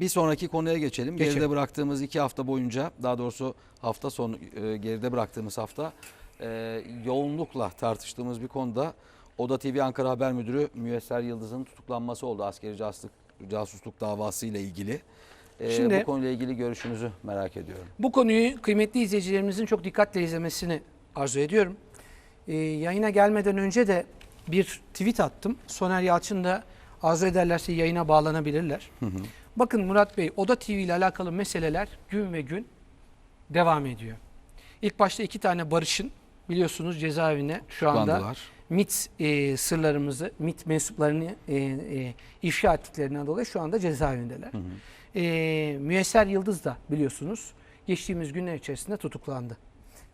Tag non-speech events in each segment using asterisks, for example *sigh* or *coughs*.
Bir sonraki konuya geçelim. Geçelim. Geride bıraktığımız iki hafta boyunca, daha doğrusu hafta sonu e, geride bıraktığımız hafta e, yoğunlukla tartıştığımız bir konuda Oda TV Ankara Haber Müdürü Müyesser Yıldız'ın tutuklanması oldu askeri casusluk, casusluk davası ile ilgili. E, Şimdi- bu konuyla ilgili görüşünüzü merak ediyorum. Bu konuyu kıymetli izleyicilerimizin çok dikkatle izlemesini arzu ediyorum. Ee, yayına gelmeden önce de bir tweet attım. Soner Yalçın da arzu ederlerse yayına bağlanabilirler. Bakın Murat Bey, Oda TV ile alakalı meseleler gün ve gün devam ediyor. İlk başta iki tane Barış'ın biliyorsunuz cezaevine şu anda. MIT e, sırlarımızı, MIT mensuplarını e, e, ifşa ettiklerinden dolayı şu anda cezaevindeler. E, Müyesser Yıldız da biliyorsunuz geçtiğimiz günler içerisinde tutuklandı.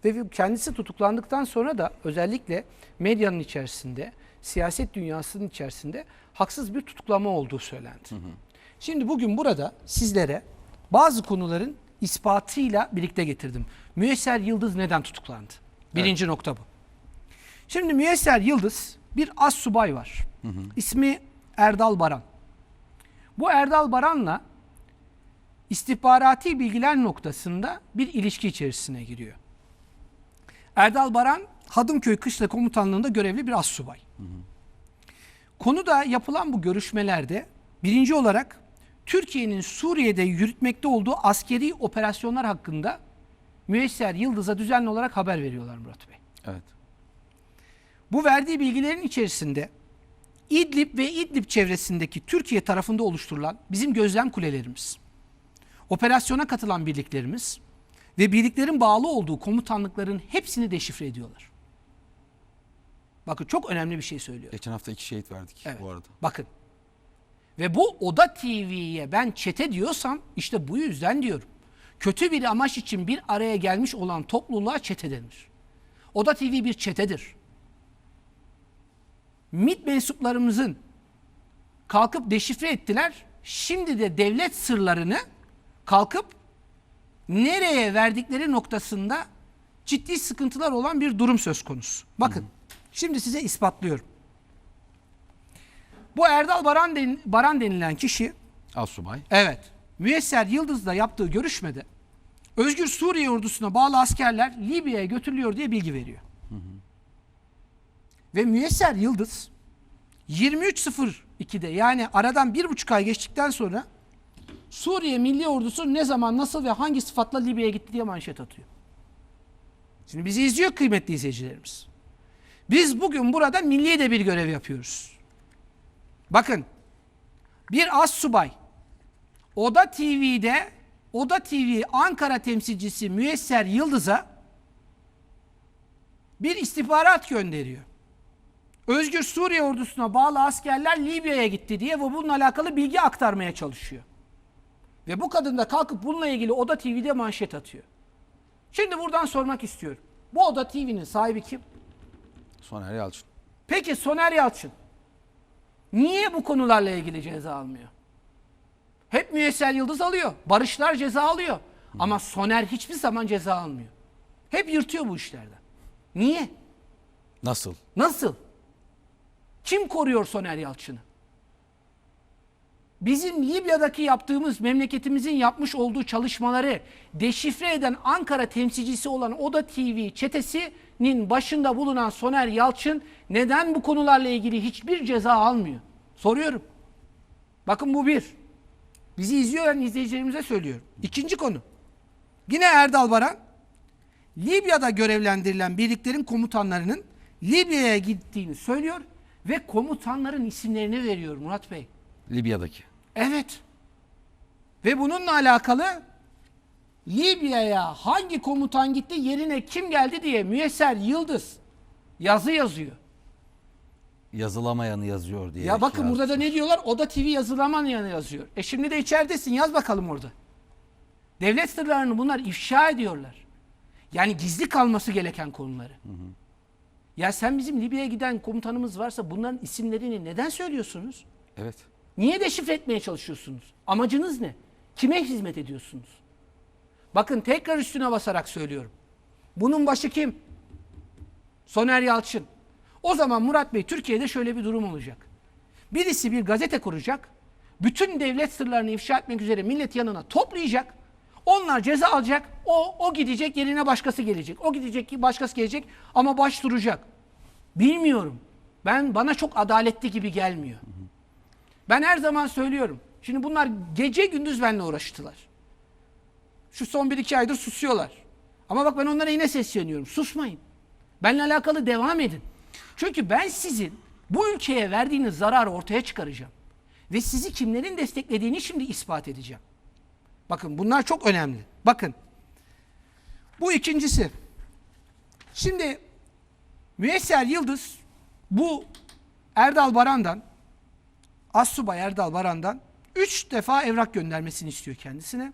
Ve kendisi tutuklandıktan sonra da özellikle medyanın içerisinde, siyaset dünyasının içerisinde haksız bir tutuklama olduğu söylendi. Şimdi bugün burada sizlere bazı konuların ispatıyla birlikte getirdim. Müyesser Yıldız neden tutuklandı? Birinci nokta bu. Şimdi Müyesser Yıldız bir az subay var. İsmi Erdal Baran. Bu Erdal Baran'la istihbarati bilgiler noktasında bir ilişki içerisine giriyor. Erdal Baran Hadımköy Kışla Komutanlığı'nda görevli bir az subay. Konuda yapılan bu görüşmelerde birinci olarak Türkiye'nin Suriye'de yürütmekte olduğu askeri operasyonlar hakkında Müyesser Yıldız'a düzenli olarak haber veriyorlar Murat Bey. Evet. Bu verdiği bilgilerin içerisinde İdlib ve İdlib çevresindeki Türkiye tarafında oluşturulan bizim gözlem kulelerimiz, operasyona katılan birliklerimiz ve birliklerin bağlı olduğu komutanlıkların hepsini deşifre ediyorlar. Bakın çok önemli bir şey söylüyor. Geçen hafta iki şehit verdik Evet. bu arada. Bakın. Ve bu Oda TV'ye ben çete diyorsam işte bu yüzden diyorum. Kötü bir amaç için bir araya gelmiş olan topluluğa çete denir. Oda TV bir çetedir. MİT mensuplarımızın kalkıp deşifre ettiler. Şimdi de devlet sırlarını kalkıp nereye verdikleri noktasında ciddi sıkıntılar olan bir durum söz konusu. Bakın şimdi size ispatlıyorum. Bu Erdal Baran, den- Baran denilen kişi Asubay. evet Müyesser Yıldız'la yaptığı görüşmede Özgür Suriye ordusuna bağlı askerler Libya'ya götürülüyor diye bilgi veriyor. Ve Müyesser Yıldız 23.02'de yani aradan bir buçuk ay geçtikten sonra Suriye Milli Ordusu ne zaman nasıl ve hangi sıfatla Libya'ya gitti diye manşet atıyor. Şimdi bizi izliyor kıymetli izleyicilerimiz. Biz bugün burada milli de bir görev yapıyoruz. Bakın bir az subay Oda TV'de Oda TV Ankara temsilcisi Müyesser Yıldız'a bir istihbarat gönderiyor. Özgür Suriye ordusuna bağlı askerler Libya'ya gitti diye ve bununla alakalı bilgi aktarmaya çalışıyor. Ve bu kadın da kalkıp bununla ilgili Oda TV'de manşet atıyor. Şimdi buradan sormak istiyorum. Bu Oda TV'nin sahibi kim? Soner Yalçın. Peki Soner Yalçın niye bu konularla ilgili ceza almıyor? Hep Müyesser Yıldız alıyor. Barışlar ceza alıyor. Ama Soner hiçbir zaman ceza almıyor. Hep yırtıyor bu işlerden. Niye? Nasıl? Nasıl? Kim koruyor Soner Yalçın'ı? Bizim Libya'daki yaptığımız, memleketimizin yapmış olduğu çalışmaları deşifre eden Ankara temsilcisi olan Oda TV çetesinin başında bulunan Soner Yalçın neden bu konularla ilgili hiçbir ceza almıyor? Soruyorum. Bakın bu bir. Bizi izleyen izleyicilerimize söylüyorum. İkinci konu. Yine Erdal Baran, Libya'da görevlendirilen birliklerin komutanlarının Libya'ya gittiğini söylüyor ve komutanların isimlerini veriyor Murat Bey. Libya'daki. Evet. Ve bununla alakalı Libya'ya hangi komutan gitti yerine kim geldi diye Müyesser Yıldız yazı yazıyor. Yazılamayanı yazıyor diye. Ya bakın burada da ne diyorlar? Oda TV yazılaman yanı yazıyor. E şimdi de içeridesin yaz bakalım orada. Devlet sırlarını bunlar ifşa ediyorlar. Yani gizli kalması gereken konuları. Ya sen bizim Libya'ya giden komutanımız varsa bunların isimlerini neden söylüyorsunuz? Evet. Niye deşifre etmeye çalışıyorsunuz? Amacınız ne? Kime hizmet ediyorsunuz? Bakın tekrar üstüne basarak söylüyorum. Bunun başı kim? Soner Yalçın. O zaman Murat Bey Türkiye'de şöyle bir durum olacak. Birisi bir gazete kuracak. bütün devlet sırlarını ifşa etmek üzere millet yanına toplayacak. Onlar ceza alacak. O o gidecek yerine başkası gelecek. O gidecek başkası gelecek ama baş duracak. Bilmiyorum. Ben bana çok adaletli gibi gelmiyor. Ben her zaman söylüyorum. Şimdi bunlar gece gündüz benimle uğraştılar. Şu son bir iki aydır susuyorlar. Ama bak ben onlara yine sesleniyorum. Susmayın. Benimle alakalı devam edin. Çünkü ben sizin bu ülkeye verdiğiniz zararı ortaya çıkaracağım. Ve sizi kimlerin desteklediğini şimdi ispat edeceğim. Bakın bunlar çok önemli. Bakın. Bu ikincisi. Şimdi Müyesser Yıldız bu Erdal Baran'dan Assubay Erdal Baran'dan 3 defa evrak göndermesini istiyor kendisine.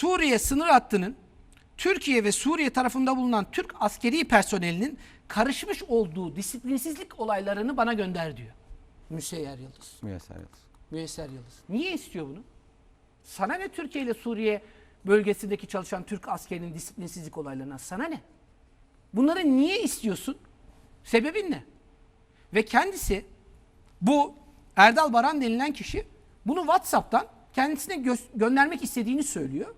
Suriye sınır hattının Türkiye ve Suriye tarafında bulunan Türk askeri personelinin karışmış olduğu disiplinsizlik olaylarını bana gönder diyor. Müseyyer Yıldız. Müyesser Yıldız. Müyesser Yıldız. Niye istiyor bunu? Sana ne Türkiye ile Suriye bölgesindeki çalışan Türk askerinin disiplinsizlik olaylarına? Sana ne? Bunları niye istiyorsun? Sebebin ne? Ve kendisi bu Erdal Baran denilen kişi bunu WhatsApp'tan kendisine gö- göndermek istediğini söylüyor.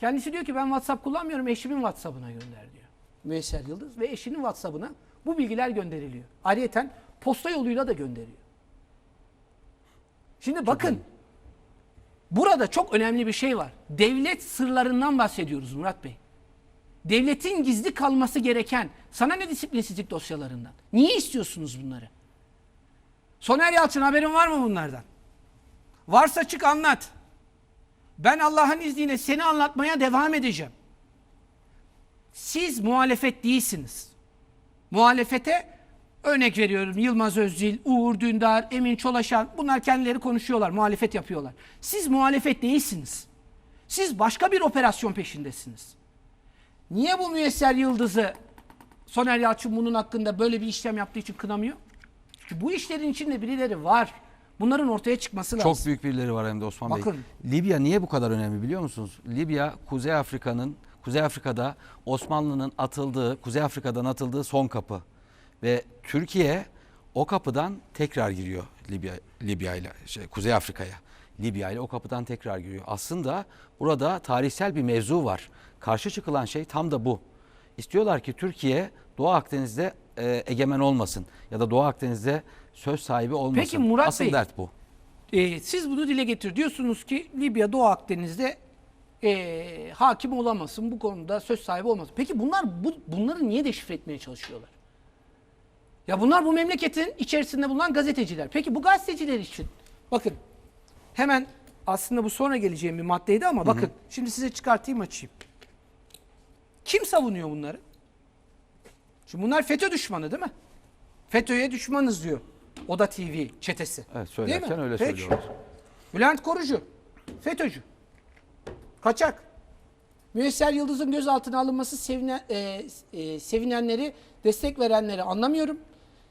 Kendisi diyor ki ben WhatsApp kullanmıyorum eşimin WhatsApp'ına gönder diyor. Müyesser Yıldız ve eşinin WhatsApp'ına bu bilgiler gönderiliyor. Ayrıca posta yoluyla da gönderiyor. Şimdi bakın burada çok önemli bir şey var. Devlet sırlarından bahsediyoruz Murat Bey. Devletin gizli kalması gereken sana ne disiplinsizlik dosyalarından? Niye istiyorsunuz bunları? Soner Yalçın haberin var mı bunlardan? Varsa çık anlat. Ben Allah'ın izniyle seni anlatmaya devam edeceğim. Siz muhalefet değilsiniz. Muhalefete örnek veriyorum Yılmaz Özdil, Uğur Dündar, Emin Çolaşan bunlar kendileri konuşuyorlar, muhalefet yapıyorlar. Siz muhalefet değilsiniz. Siz başka bir operasyon peşindesiniz. Niye bu müyesser yıldızı Soner Yalçın bunun hakkında böyle bir işlem yaptığı için kınamıyor? Çünkü bu işlerin içinde birileri var. Bunların ortaya çıkması lazım. Çok büyük birileri var hem de Osman Bakın. Bey. Libya niye bu kadar önemli biliyor musunuz? Libya Kuzey Afrika'nın Kuzey Afrika'da Osmanlı'nın atıldığı, Kuzey Afrika'dan atıldığı son kapı. Ve Türkiye o kapıdan tekrar giriyor Libya Libya ile şey, Kuzey Afrika'ya. Libya ile o kapıdan tekrar giriyor. Aslında burada tarihsel bir mevzu var. Karşı çıkılan şey tam da bu. İstiyorlar ki Türkiye Doğu Akdeniz'de e, egemen olmasın ya da Doğu Akdeniz'de söz sahibi olmasın. Peki Murat Asıl Bey, dert bu. Ee, siz bunu dile getir. Diyorsunuz ki Libya Doğu Akdeniz'de ee, hakim olamasın. Bu konuda söz sahibi olmasın. Peki bunlar bu, bunları niye deşifre etmeye çalışıyorlar? Ya bunlar bu memleketin içerisinde bulunan gazeteciler. Peki bu gazeteciler için bakın hemen aslında bu sonra geleceğim bir maddeydi ama bakın şimdi size çıkartayım açayım. Kim savunuyor bunları? Şimdi bunlar FETÖ düşmanı değil mi? FETÖ'ye düşmanız diyor. Oda TV çetesi. Evet Değil mi? söylerken öyle Peki. söylüyorlar. Bülent Korucu, FETÖ'cü, kaçak. Müyesser Yıldız'ın gözaltına alınması sevinen, e, e, sevinenleri, destek verenleri anlamıyorum.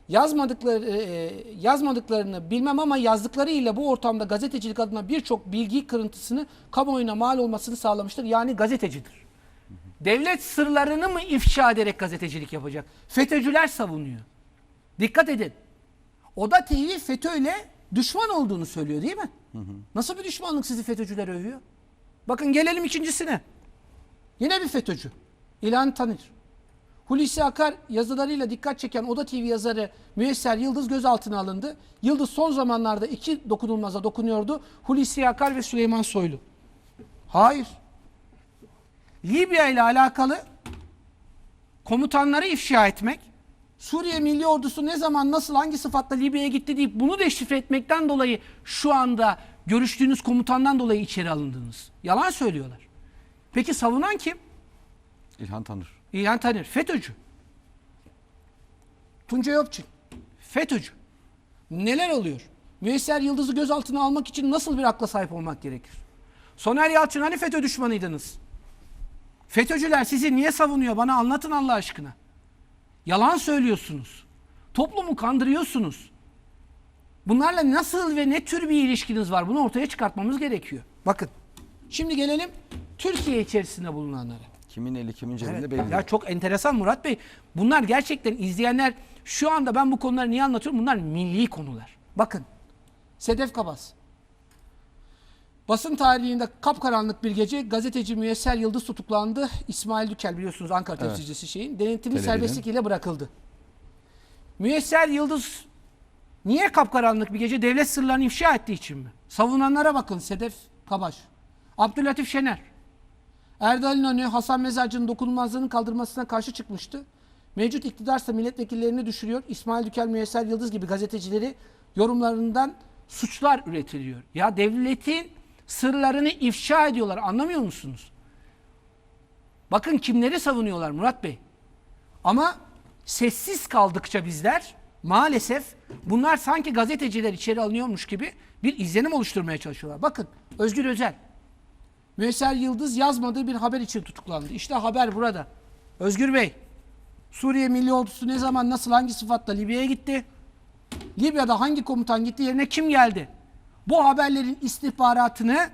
Yazmadıkları e, yazmadıklarını bilmem ama yazdıklarıyla bu ortamda gazetecilik adına birçok bilgi kırıntısını kamuoyuna mal olmasını sağlamıştır. Yani gazetecidir. Devlet sırlarını mı ifşa ederek gazetecilik yapacak? FETÖ'cüler savunuyor. Dikkat edin. Oda TV FETÖ ile düşman olduğunu söylüyor değil mi? Nasıl bir düşmanlık sizi FETÖ'cüler övüyor? Bakın gelelim ikincisine. Yine bir FETÖ'cü. İlhan Tanır. Hulusi Akar yazılarıyla dikkat çeken Oda TV yazarı Müyesser Yıldız gözaltına alındı. Yıldız son zamanlarda iki dokunulmaza dokunuyordu. Hulusi Akar ve Süleyman Soylu. Hayır. Libya ile alakalı komutanları ifşa etmek, Suriye Milli Ordusu ne zaman nasıl hangi sıfatla Libya'ya gitti deyip bunu deşifre etmekten dolayı şu anda görüştüğünüz komutandan dolayı içeri alındınız. Yalan söylüyorlar. Peki savunan kim? İlhan Tanır. İlhan Taner, FETÖ'cü. Tuncay Öpçin, FETÖ'cü. Neler oluyor? Müyesser Yıldız'ı gözaltına almak için nasıl bir akla sahip olmak gerekir? Soner Yalçın hani FETÖ düşmanıydınız? FETÖ'cüler sizi niye savunuyor? Bana anlatın Allah aşkına. Yalan söylüyorsunuz. Toplumu kandırıyorsunuz. Bunlarla nasıl ve ne tür bir ilişkiniz var? Bunu ortaya çıkartmamız gerekiyor. Bakın. Şimdi gelelim Türkiye içerisinde bulunanlara. Kimin eli kimin cebinde Evet. belli. Ya çok enteresan Murat Bey. Bunlar gerçekten izleyenler şu anda ben bu konuları niye anlatıyorum? Bunlar milli konular. Bakın Sedef Kabas. Basın tarihinde kapkaranlık bir gece gazeteci Müyesser Yıldız tutuklandı. İsmail Dükel biliyorsunuz Ankara Evet. temsilcisi şeyin. Denetimi Televizyon. serbestlik ile bırakıldı. Müyesser Yıldız niye kapkaranlık bir gece devlet sırlarını ifşa ettiği için mi? Savunanlara bakın Sedef Kabaş. Abdülatif Şener. Erdal İnönü Hasan Mezarcı'nın dokunulmazlığının kaldırmasına karşı çıkmıştı. Mevcut iktidarsa milletvekillerini düşürüyor. İsmail Dükel, Müyesser Yıldız gibi gazetecileri yorumlarından suçlar üretiliyor. Ya devletin sırlarını ifşa ediyorlar. Anlamıyor musunuz? Bakın kimleri savunuyorlar Murat Bey. Ama sessiz kaldıkça bizler maalesef bunlar sanki gazeteciler içeri alınıyormuş gibi bir izlenim oluşturmaya çalışıyorlar. Bakın Özgür Özel. Müesser Yıldız yazmadığı bir haber için tutuklandı. İşte haber burada. Özgür Bey, Suriye Milli Ordusu ne zaman, nasıl, hangi sıfatla Libya'ya gitti? Libya'da hangi komutan gitti, yerine kim geldi? Bu haberlerin istihbaratını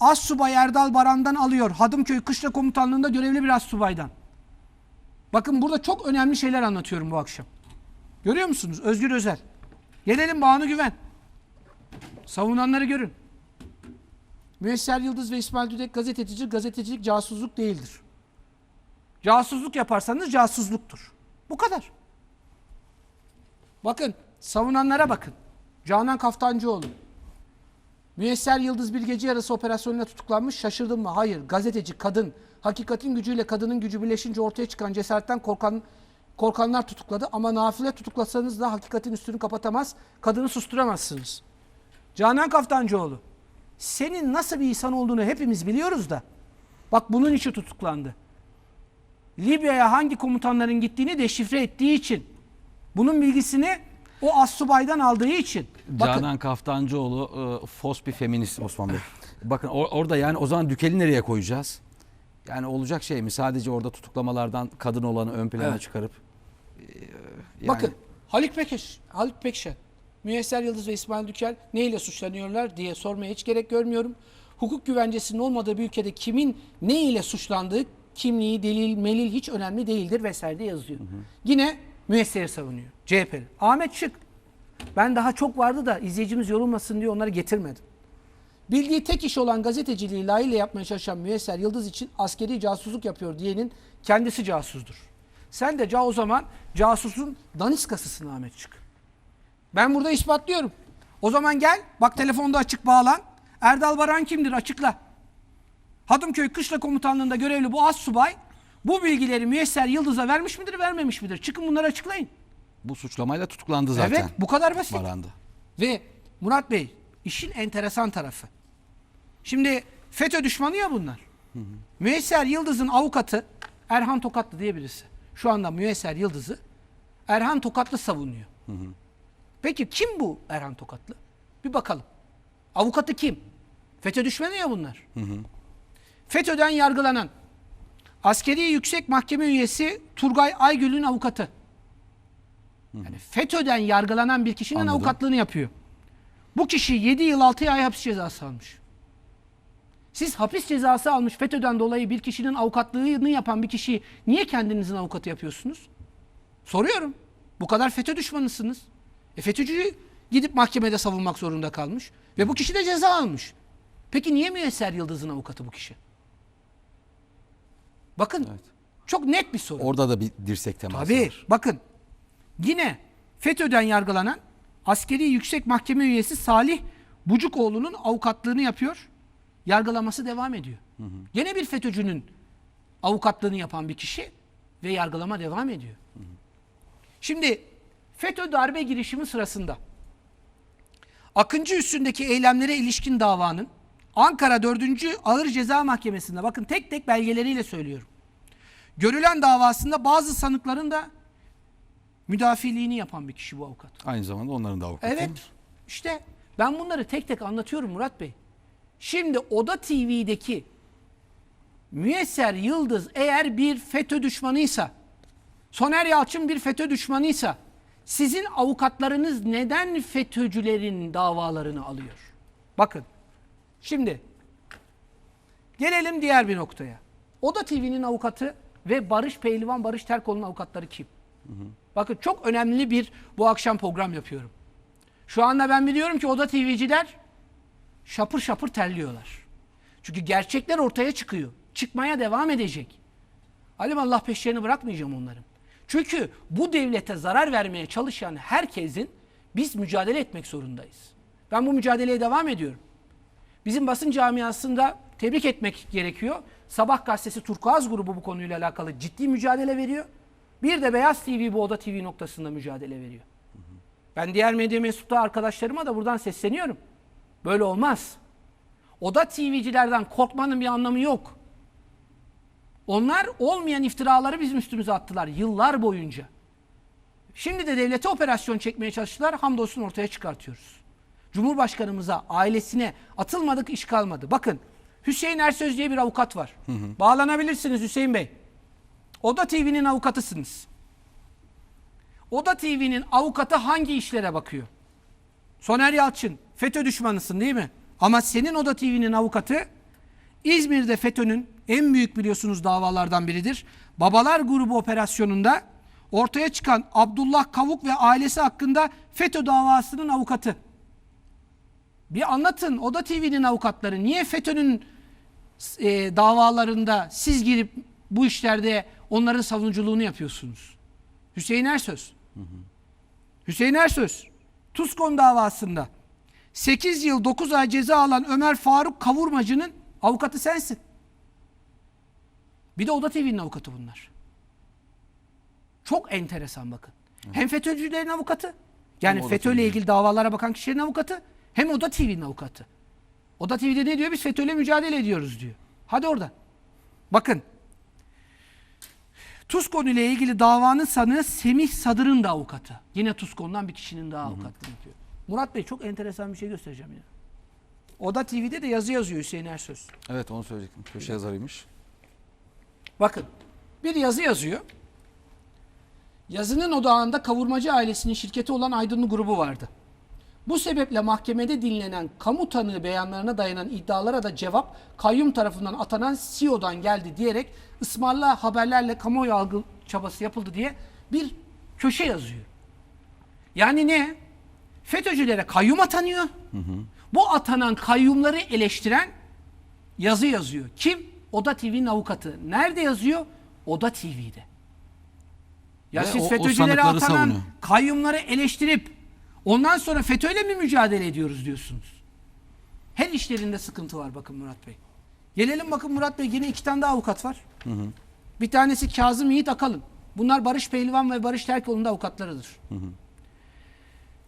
Assubay Erdal Baran'dan alıyor. Hadımköy Kışla Komutanlığı'nda görevli bir astsubaydan. Bakın burada çok önemli şeyler anlatıyorum bu akşam. Görüyor musunuz? Özgür Özel. Gelelim Banu Güven. Savunanları görün. Müesser Yıldız ve İsmail Düdek gazetecilik, gazetecilik casusluk değildir. Casusluk yaparsanız casusluktur. Bu kadar. Bakın savunanlara bakın. Canan Kaftancıoğlu. Müesser Yıldız bir gece yarısı operasyonuyla tutuklanmış. Şaşırdın mı? Hayır. Gazeteci, kadın. Hakikatin gücüyle kadının gücü birleşince ortaya çıkan cesaretten korkan korkanlar tutukladı. Ama nafile tutuklasanız da hakikatin üstünü kapatamaz. Kadını susturamazsınız. Canan Kaftancıoğlu. Senin nasıl bir insan olduğunu hepimiz biliyoruz da. Bak bunun için tutuklandı. Libya'ya hangi komutanların gittiğini deşifre ettiği için. Bunun bilgisini o astsubaydan aldığı için. Bakın, Canan Kaftancıoğlu e, fos bir feminist Osman Bey. Bakın or- orada yani o zaman Dükel'i nereye koyacağız? Yani olacak şey mi? Sadece orada tutuklamalardan kadın olanı ön plana Evet. çıkarıp e, yani- Bakın Haluk Pekeş, Haluk Pekşen, Müyesser Yıldız ve İsmail Dükel neyle suçlanıyorlar diye sormaya hiç gerek görmüyorum. Hukuk güvencesinin olmadığı bir ülkede kimin ne ile suçlandığı, kimliği, delil, melil hiç önemli değildir vesaire diye yazıyor. Yine Müyesser'i savunuyor. CHP'li. Ahmet Şık. Ben daha çok vardı da izleyicimiz yorulmasın diye onları getirmedim. Bildiği tek iş olan gazeteciliği layığıyla yapmaya çalışan Müyesser Yıldız için askeri casusluk yapıyor diyenin kendisi casusdur. Sen de ca o zaman casusun daniskasısın Ahmet Çık. Ben burada ispatlıyorum. O zaman gel bak telefonda açık bağlan. Erdal Baran kimdir açıkla. Hadımköy Kışla Komutanlığı'nda görevli bu az subay bu bilgileri Müyesser Yıldız'a vermiş midir vermemiş midir? Çıkın bunları açıklayın. bu suçlamayla tutuklandı zaten. Evet bu kadar basit. Baran'da. Ve Murat Bey işin enteresan tarafı. Şimdi FETÖ düşmanı ya bunlar. Müyesser Yıldız'ın avukatı Erhan Tokatlı diye birisi. Şu anda Müyesser Yıldız'ı Erhan Tokatlı savunuyor. Peki kim bu Erhan Tokatlı? Bir bakalım. Avukatı kim? FETÖ düşmanı ya bunlar. FETÖ'den yargılanan askeri yüksek mahkeme üyesi Turgay Aygül'ün avukatı. Yani FETÖ'den yargılanan bir kişinin Anladım. avukatlığını yapıyor. Bu kişi 7 yıl 6 ay hapis cezası almış. Siz hapis cezası almış FETÖ'den dolayı bir kişinin avukatlığını yapan bir kişiyi niye kendinizin avukatı yapıyorsunuz? Soruyorum. Bu kadar FETÖ düşmanısınız. E FETÖ'cüyü gidip mahkemede savunmak zorunda kalmış. Ve bu kişi de ceza almış. Peki niye Müyesser Yıldız'ın avukatı bu kişi? Bakın çok net bir soru. Orada da bir dirsek teması Tabii. var. Bakın yine FETÖ'den yargılanan askeri yüksek mahkeme üyesi Salih Bucukoğlu'nun avukatlığını yapıyor. Yargılaması devam ediyor. Yine bir FETÖ'cünün avukatlığını yapan bir kişi ve yargılama devam ediyor. Şimdi FETÖ darbe girişimi sırasında Akıncı üstündeki eylemlere ilişkin davanın Ankara 4. Ağır Ceza Mahkemesi'nde bakın tek tek belgeleriyle söylüyorum. Görülen davasında bazı sanıkların da müdafiliğini yapan bir kişi bu avukat. Aynı zamanda onların da avukatı. Evet. işte ben bunları tek tek anlatıyorum Murat Bey. Şimdi Oda TV'deki Müyesser Yıldız eğer bir FETÖ düşmanıysa, Soner Yalçın bir FETÖ düşmanıysa, sizin avukatlarınız neden FETÖ'cülerin davalarını alıyor? Bakın, şimdi gelelim diğer bir noktaya. Oda TV'nin avukatı ve Barış Pehlivan, Barış Terkoğlu'nun avukatları kim? Bakın çok önemli bir bu akşam program yapıyorum. Şu anda ben biliyorum ki Oda TV'ciler şapır şapır terliyorlar. Çünkü gerçekler ortaya çıkıyor. Çıkmaya devam edecek. Alim Allah peşlerini bırakmayacağım onların. Çünkü bu devlete zarar vermeye çalışan herkesin biz mücadele etmek zorundayız. Ben bu mücadeleye devam ediyorum. Bizim basın camiasında tebrik etmek gerekiyor. Sabah gazetesi Turkuaz grubu bu konuyla alakalı ciddi mücadele veriyor. Bir de Beyaz TV bu Oda TV noktasında mücadele veriyor. Ben diğer medya mensupları arkadaşlarıma da buradan sesleniyorum. Böyle olmaz. Oda TV'cilerden korkmanın bir anlamı yok. Onlar olmayan iftiraları bizim üstümüze attılar yıllar boyunca. Şimdi de devlete operasyon çekmeye çalıştılar. Hamdolsun ortaya çıkartıyoruz. Cumhurbaşkanımıza, ailesine atılmadık iş kalmadı. Bakın Hüseyin Ersöz diye bir avukat var. Bağlanabilirsiniz Hüseyin Bey. Oda TV'nin avukatısınız. Oda TV'nin avukatı hangi işlere bakıyor? Soner Yalçın, FETÖ düşmanısın değil mi? Ama senin Oda TV'nin avukatı İzmir'de FETÖ'nün en büyük biliyorsunuz davalardan biridir. Babalar grubu operasyonunda ortaya çıkan Abdullah Kavuk ve ailesi hakkında FETÖ davasının avukatı. Bir anlatın Oda TV'nin avukatları niye FETÖ'nün e, davalarında siz girip bu işlerde onların savunuculuğunu yapıyorsunuz? Hüseyin Ersöz. Hüseyin Ersöz. Tuskon davasında 8 yıl 9 ay ceza alan Ömer Faruk Kavurmacı'nın avukatı sensin. Bir de Oda TV'nin avukatı bunlar. Çok enteresan bakın. Hem FETÖ'cülerin avukatı, yani Hem Oda FETÖ ile TV'nin. ilgili davalara bakan kişilerin avukatı, hem Oda TV'nin avukatı. Oda TV'de ne diyor? Biz FETÖ'yle mücadele ediyoruz diyor. Hadi oradan. Bakın. Tuskon ile ilgili davanın sanığı Semih Sadır'ın da avukatı. Yine Tuskon'dan bir kişinin daha avukatlığını yapıyor. Murat Bey çok enteresan bir şey göstereceğim ya. Oda TV'de de yazı yazıyor Hüseyin Ersöz. Evet onu söyleyecektim. Köşe yazarıymış. Bakın bir yazı yazıyor. Yazının odağında kavurmacı ailesinin şirketi olan Aydınlı grubu vardı. Bu sebeple mahkemede dinlenen kamu tanığı beyanlarına dayanan iddialara da cevap kayyum tarafından atanan CEO'dan geldi diyerek ısmarla haberlerle kamuoyu algı çabası yapıldı diye bir köşe yazıyor. Yani ne? FETÖ'cülere kayyum atanıyor. Bu atanan kayyumları eleştiren yazı yazıyor. Kim? Oda TV'nin avukatı. Nerede yazıyor? Oda TV'de. Ya Ve siz o- FETÖ'cülere atanan savunuyor. kayyumları eleştirip ondan sonra FETÖ'yle mi mücadele ediyoruz diyorsunuz? Her işlerinde sıkıntı var bakın Murat Bey. Gelelim bakın Murat Bey yine iki tane daha avukat var. Bir tanesi Kazım Yiğit Akalın. Bunlar Barış Pehlivan ve Barış Terkoğlu'nun da avukatlarıdır.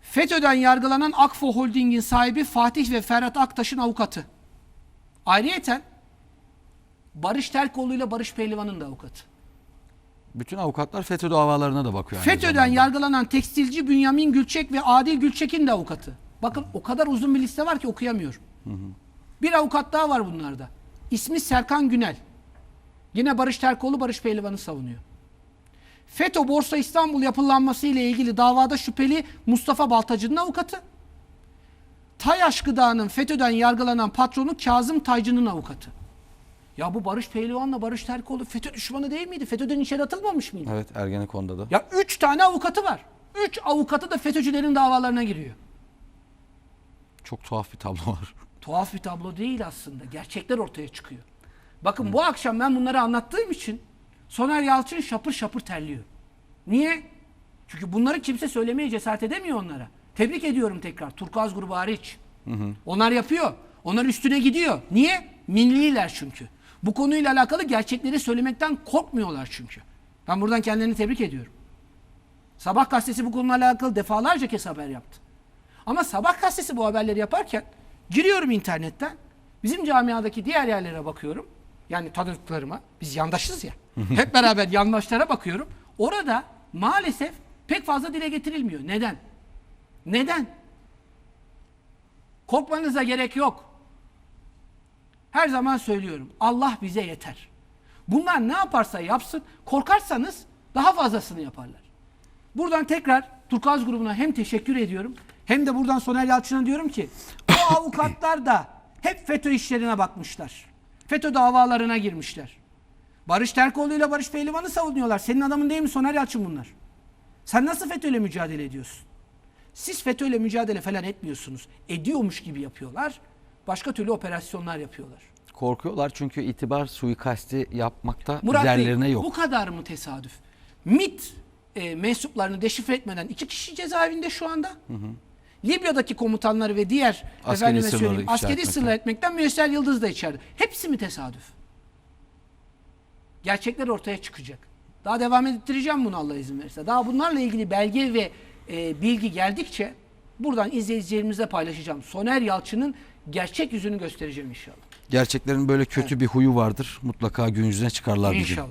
FETÖ'den yargılanan Akfo Holding'in sahibi Fatih ve Ferhat Aktaş'ın avukatı. Ayrıyeten Barış Terkoğlu ile Barış Pehlivan'ın da avukatı. Bütün avukatlar FETÖ davalarına da bakıyor. aynı FETÖ'den zamanda. yargılanan tekstilci Bünyamin Gülçek ve Adil Gülçek'in de avukatı. Bakın o kadar uzun bir liste var ki okuyamıyorum. Bir avukat daha var bunlarda. İsmi Serkan Günel. Yine Barış Terkoğlu Barış Pehlivan'ı savunuyor. FETÖ Borsa İstanbul yapılanması ile ilgili davada şüpheli Mustafa Baltacı'nın avukatı. Tayaş Gıda'nın FETÖ'den yargılanan patronu Kazım Taycı'nın avukatı. Ya bu Barış Pehlivan'la Barış Terkoğlu FETÖ düşmanı değil miydi? FETÖ'den içeri atılmamış mıydı? Evet Ergenekon'da da. Ya üç tane avukatı var. Üç avukatı da FETÖ'cülerin davalarına giriyor. Çok tuhaf bir tablo var. *laughs* Tuhaf bir tablo değil aslında. Gerçekler ortaya çıkıyor. Bakın bu akşam ben bunları anlattığım için Soner Yalçın şapır şapır terliyor. Niye? Çünkü bunları kimse söylemeye cesaret edemiyor onlara. Tebrik ediyorum tekrar. Turkuaz grubu hariç. Onlar yapıyor. Onlar üstüne gidiyor. Niye? Milliler çünkü. Bu konuyla alakalı gerçekleri söylemekten korkmuyorlar çünkü. Ben buradan kendilerini tebrik ediyorum. Sabah gazetesi bu konuyla alakalı defalarca kez haber yaptı. Ama sabah gazetesi bu haberleri yaparken giriyorum internetten. Bizim camiadaki diğer yerlere bakıyorum. Yani tanıdıklarıma. Biz yandaşız ya. Hep beraber yandaşlara bakıyorum. Orada maalesef pek fazla dile getirilmiyor. Neden? Neden? Korkmanıza gerek yok. Her zaman söylüyorum. Allah bize yeter. Bunlar ne yaparsa yapsın, korkarsanız daha fazlasını yaparlar. Buradan tekrar Turkuaz grubuna hem teşekkür ediyorum hem de buradan Soner Yalçın'a diyorum ki o *coughs* avukatlar da hep FETÖ işlerine bakmışlar. FETÖ davalarına girmişler. Barış Terkoğlu ile Barış Pehlivan'ı savunuyorlar. Senin adamın değil mi Soner Yalçın bunlar? Sen nasıl FETÖ'yle mücadele ediyorsun? Siz FETÖ'yle mücadele falan etmiyorsunuz. Ediyormuş gibi yapıyorlar. Başka türlü operasyonlar yapıyorlar. Korkuyorlar çünkü itibar suikasti yapmakta Murat Bey, üzerlerine yok. bu kadar mı tesadüf? MIT e, mensuplarını deşifre etmeden iki kişi cezaevinde şu anda. Libya'daki komutanları ve diğer Askeri sırları askeri sırlar etmekten Müyesser Yıldız da içeride. Hepsi mi tesadüf? Gerçekler ortaya çıkacak. Daha devam ettireceğim bunu Allah izin verirse. Daha bunlarla ilgili belge ve e, bilgi geldikçe buradan izleyicilerimizle paylaşacağım. Soner Yalçın'ın gerçek yüzünü göstereceğim inşallah. Gerçeklerin böyle kötü bir huyu vardır. Mutlaka gün yüzüne çıkarlar bir gün. İnşallah.